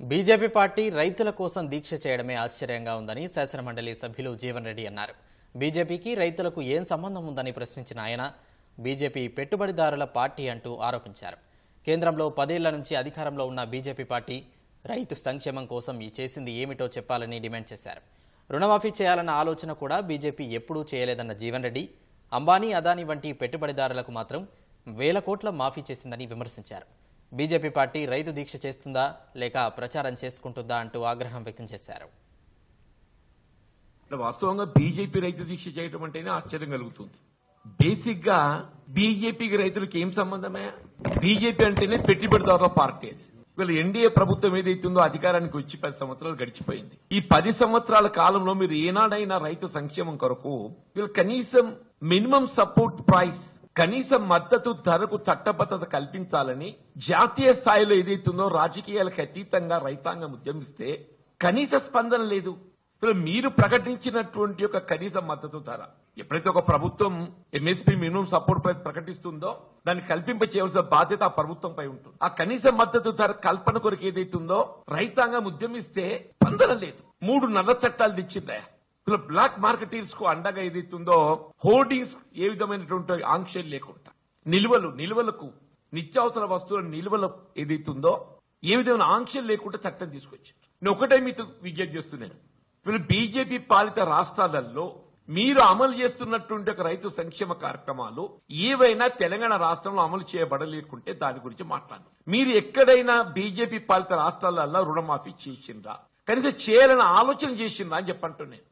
BJP party రైతుల కోసం దీక్ష చేయడమే ఆశ్చర్యంగా ఉందని శాసనమండలి సభ్యులు జీవన్ రెడ్డి అన్నారు. బీజేపీకి రైతులకు ఏం సంబంధం ఉందని ప్రశ్నించిన ఆయన బీజేపీ పెట్టుబడిదారుల పార్టీ అంటూ ఆరోపించారు. కేంద్రంలో పదేళ్ళ నుంచి అధికారంలో ఉన్న బీజేపీ పార్టీ రైతు సంక్షేమం కోసం ఈ చేసింది ఏమిటో చెప్పాలని డిమాండ్ చేశారు. రుణమాఫీ చేయాలన్న ఆలోచన కూడా బీజేపీ ఎప్పుడూ చేయలేదన్న జీవన్ రెడ్డి అంబానీ అదానీ వంటి పెట్టుబడిదారులకు మాత్రం వేల కోట్ల మాఫీ చేసిందని విమర్శించారు. బీజేపీ పార్టీ రైతు దీక్ష చేస్తుందా లేక ప్రచారం చేసుకుంటుందా అంటూ ఆగ్రహం వ్యక్తం చేశారు. వాస్తవంగా బీజేపీ రైతు దీక్ష చేయడం అంటేనే ఆశ్చర్యం కలుగుతుంది. బేసిక్గా బీజేపీకి రైతులకు ఏం సంబంధమే బీజేపీ అంటేనే పెట్టుబడిదారుల పార్టీ అది. వీళ్ళు ఎన్డీఏ ప్రభుత్వం ఏదైతుందో అధికారానికి వచ్చి పది సంవత్సరాలు గడిచిపోయింది. ఈ పది సంవత్సరాల కాలంలో మీరు ఏనాడైనా రైతు సంక్షేమం కొరకు వీళ్ళు కనీసం మినిమం సపోర్ట్ ప్రైస్ కనీస మద్దతు ధరకు చట్టబద్ధత కల్పించాలని జాతీయ స్థాయిలో ఏదైతుందో రాజకీయాలకు అతీతంగా రైతాంగం ఉద్యమిస్తే కనీస స్పందన లేదు. ఇప్పుడు మీరు ప్రకటించినటువంటి ఒక కనీస మద్దతు ధర ఎప్పుడైతే ఒక ప్రభుత్వం ఎంఎస్పీ మినిమం సపోర్ట్ ప్రైస్ ప్రకటిస్తుందో దాన్ని కల్పింప చేయవలసిన బాధ్యత ఆ ప్రభుత్వంపై ఉంటుంది. ఆ కనీస మద్దతు ధర కల్పన కొరకు ఏదైతుందో రైతాంగం ఉద్యమిస్తే స్పందన లేదు. మూడు నల్ల చట్టాలు తెచ్చిందా బ్లాక్ మార్కెటీర్స్కు అండగా ఏదైతుందో హోర్డింగ్స్ ఏ విధమైనటువంటి ఆంక్షలు లేకుండా నిల్వలు నిల్వలకు నిత్యావసర వస్తువుల నిల్వలు ఏదైతుందో ఏ విధమైన ఆంక్షలు లేకుండా చట్టం తీసుకొచ్చారు. నేను ఒకటే మీతో విజ్ఞప్తి చేస్తున్నాను. ఇప్పుడు బీజేపీ పాలిత రాష్ట్రాలలో మీరు అమలు చేస్తున్నటువంటి ఒక రైతు సంక్షేమ కార్యక్రమాలు ఏవైనా తెలంగాణ రాష్ట్రంలో అమలు చేయబడలేకుంటే దాని గురించి మాట్లాడు మీరు ఎక్కడైనా బీజేపీ పాలిత రాష్ట్రాలలో రుణమాఫీ చేసిండ్రా? కనీసం చేయాలని ఆలోచన చేసిండ్రా అని చెప్పంటున్నాను.